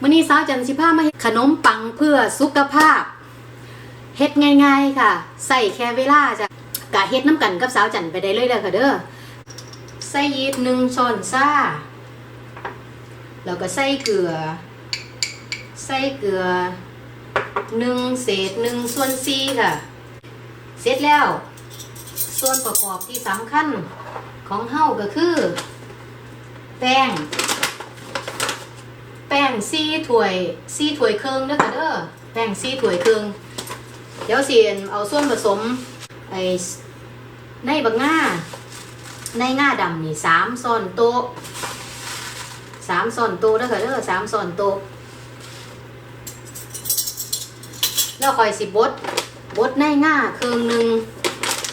มื้อนี้สาวจันทร์สิพามาขนมปังเพื่อสุขภาพเฮ็ดง่ายๆค่ะ ใส่แค่เวลาจ้ะกะเฮ็ดน้ำกันกับสาวจันไปได้เลยเด้อค่ะเด้อใส่ยีสต์หนึ่งช้อนซ่าแล้วก็ใส่เกลือ ใส่เกลือหนึ่งเศษหนึ่งส่วนสี่ค่ะ เสร็จแล้ว ส่วนประกอบที่สำคัญของเฮาก็คือ แป้ง แป้งซี่ถ้วยซี่ถ้วยครึ่งเด้อค่ะเด้อแป้งซี่ถ้วยครึ่งเดี๋ยวเสิเอาส่วนผสมไอ้ในบักง่าในง่าดำนี่สามซ้อนโต๊ะสามซ้อนโต๊ะเด้อค่ะเด้อสามซ้อนโต๊ะแล้วคอยสิบดบดในง่าครึ่องหนึ่ง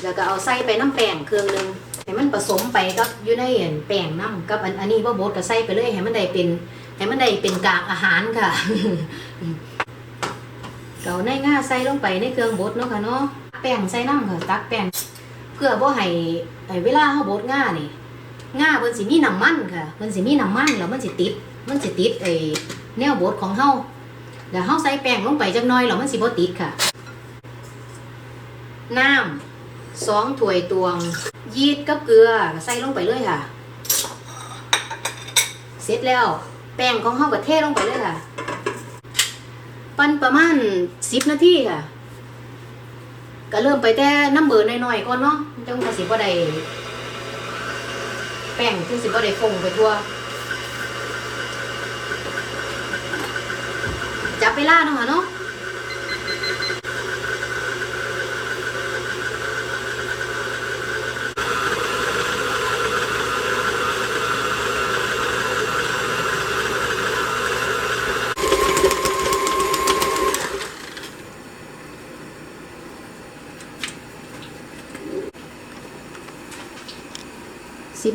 แล้วก็เอาใส่ไปน้ำแป้งเครึ่องหนึ่งให้มันผสมไปกับอยู่ในอันแป้งน้ำกับอันอันนี้ว่าบดก็ใส่ไปเลยให้มันได้เป็น ให้มันได้เป็นกากอาหารค่ะเกาในง่าใส่ลงไปในเครื่องบดเนาะค่ะเนาะแป้งใส่น้ำค่ะตักแป้งเพื่อบ่ให้ไอ้เวลาเฮาบดง่านี่ง่าเพิ่นสิมีน้ำมันค่ะเพิ่นสิมีน้ำมันแล้วมันสิติด มันสิติดไอ้แนวบดของเฮาแล้วเฮาใส่แป้งลงไปจักหน่อยแล้วมันสิบ่ติดค่ะ น้ำสองถ้วยตวง ยีสกับเกลือใส่ลงไปเลยค่ะ เสร็จแล้ว แป้งของเฮาก็เทลงไปเลยค่ะ ปั้นประมาณสิบนาทีค่ะ ก็เริ่มไปแต่น้ำเบอร์น้อยๆก่อนเนาะจังก็สิบ่ได้แป้งจังสิบ่ได้ฟงไปทั่วจับเวลาเนาะค่ะเนาะ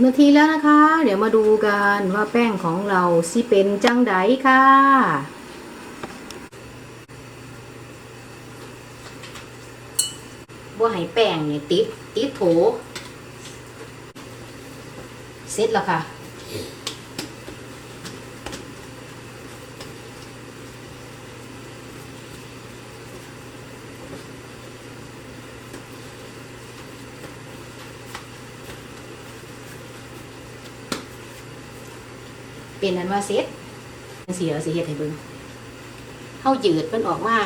นาทีแล้วนะคะ เดี๋ยวมาดูกันว่าแป้งของเราสิเป็นจังไดค่ะ ว่าให้แป้งเนี่ยติดติดโถ เสร็จแล้วค่ะ เป็นนั้นว่าเสร็จจังซี่เราสิเฮ็ดให้เบิ่งเฮายืดมันออกมา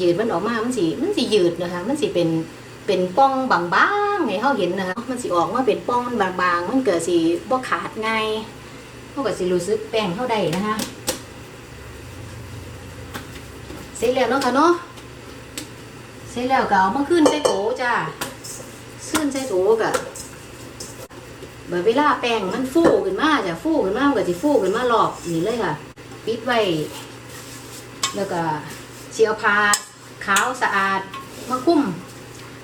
ยืดมันออกมามันสิมันสิยืดนะคะมันสิเป็นเป็นป้องบางๆให้เฮาเห็นนะคะมันสิออกมาเป็นป้องบางๆ มันเกิดสิบ่ขาดง่ายเฮาก็สิรู้สึกแป้งเฮาได้นะคะเสร็จแล้วเนาะค่ะเนาะเสร็จแล้วก็เอามาขึ้นใส่โถจ้าขึ้นใส่โถก็ เมื่อเวลาแป้งมันฟูขึ้นมาจะฟูขึ้นมามันก็จะฟูขึ้นมารอบนี่เลยค่ะ ปิดไว้ แล้วก็เชียวผ้าขาวสะอาดมาคุ้ม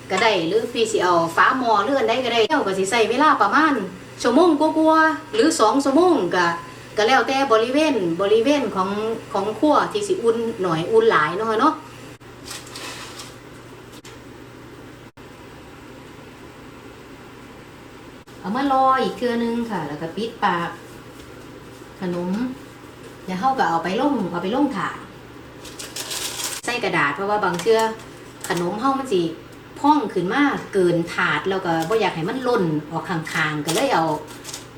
ก็ได้หรือพี่สิเอาฟ้าหมอเลื่อนได้ก็ได้เจ้าก็สิใส่เวลาประมาณชั่วโมงกว่าๆหรือสองชั่วโมงก็ก็แล้วแต่บริเวณบริเวณของของขั้วที่สิอุ่นหน่อยอุ่นหลายเนาะเนาะ เอามารอยอีกเทื่อนึงค่ะ แล้วก็ปิดปาก ขนมอย่าเข้ากับเอาไปล่งเอาไปล่งถาดใส่กระดาษเพราะว่าบางเทื่อขนมเฮามันสิพ่องขึ้นมากเกินถาดแล้วก็บ่อยากให้มันล่นออกข้างๆก็เลยเอา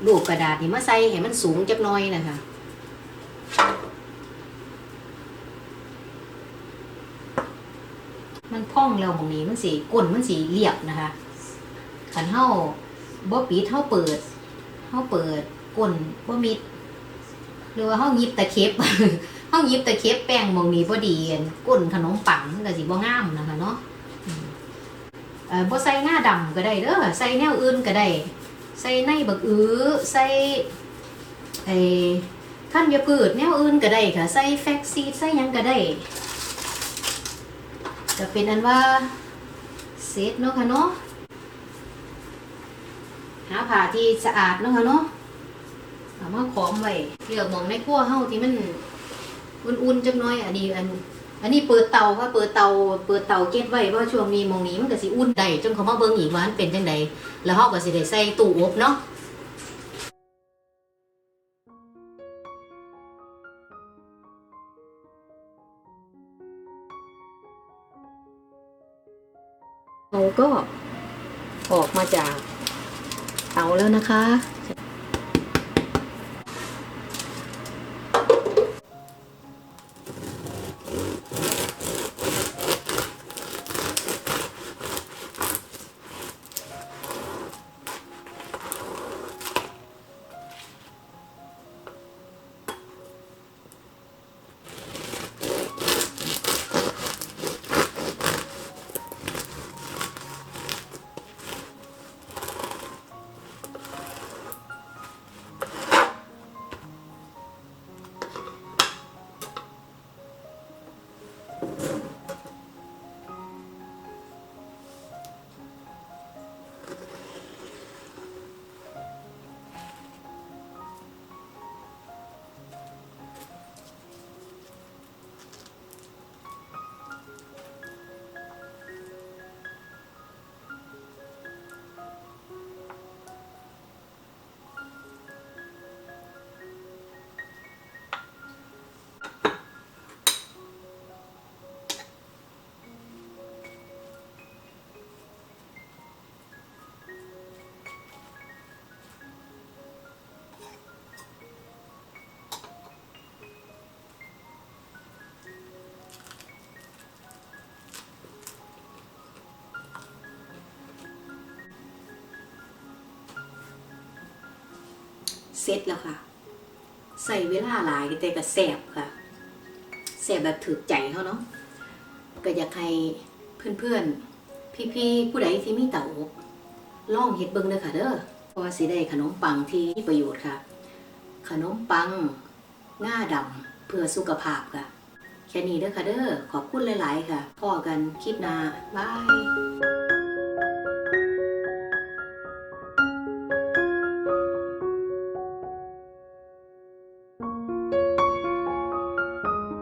ลูกกระดาษนี่มาใส่ให้มันสูงจักหน่อยนะคะมันพ่องแล้วบางนี้มันสีก้นมันสีเรียบนะคะขันเฮา บ่ปิดเฮาเปิดเฮาเปิดก้นบ่มิดหรือว่าเฮาหยิบตะเข็บเฮาหยิบตะเข็บแป้งมองนี้บ่ดีอันก้นขนมปังก็สิบ่งามนะคะเนาะเอ่อบ่ใส่งาดำก็ได้เด้อใส่แนวอื่นก็ได้ ใส่ในบักอื้อใส่ไอ้ขั้นยาพืชแนวอื่นก็ได้ค่ะ ใส่แฟกซีดใส่ยังก็ได้จะเป็นอันว่าเสร็จเนาะค่ะเนาะ หาผ้าที่สะอาดเนาะค่ะเนาะเอามาขอมไว้เลือกมองในขั้วเฮาที่มันอุ่นๆจังน้อย อันนี้อันอันนี้เปิดเตาค่ะเปิดเตาเปิดเตาเก็บไว้พราะช่วงนี้มองนี้มันก็สิอุ่นได้จนเขามาเบิ่งอีกว่านเป็นจังไดแล้วเฮาก็สิได้ใส่ตู้อบเนาะเราก็ออกมาจากาแล้วนะคะ เสร็จแล้วค่ะ ใส่เวลาหลายแต่ก็แสบค่ะแสบแบบถือใจเขาเนาะก็อยากให้เพื่อนๆ พี่ๆ ผู้ใดที่มีเตาอบลองเฮ็ดเบิ่งเด้อค่ะเด้อเพราะว่าสิได้ขนมปังที่มีประโยชน์ค่ะ ขนมปังง่าดำเพื่อสุขภาพค่ะ แค่นี้เด้อค่ะเด้อขอบคุณหลาย ๆ ค่ะพ่อกันคลิปหน้าบาย